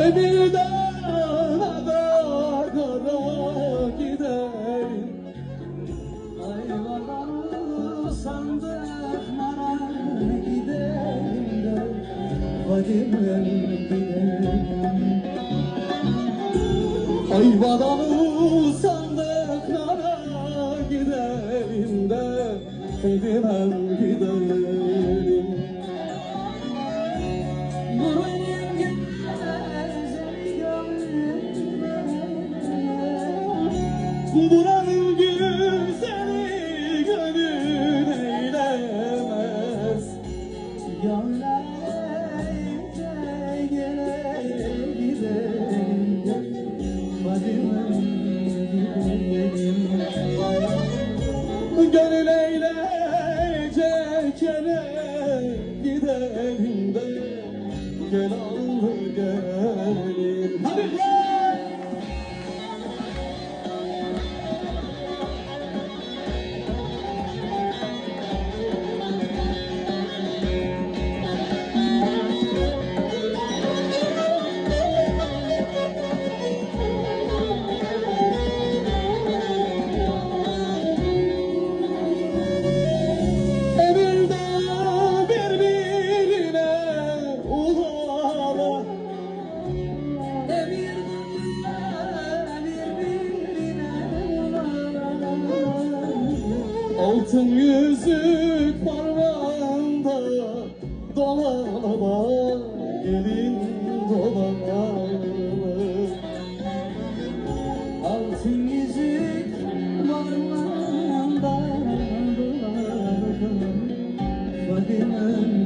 Emirden ada kara giderim giderim de Fadime giderim. Ayvaları sandıklara gidelim de Fadime giderim Buranın güzeli gönül eylemez. Gidelim Gönül eğleyecek yere gidelim de Gel al gelelim Altın yüzük parmağında Dolanama gelin dolanama Altın yüzük parmağında Dolanama Fadime'm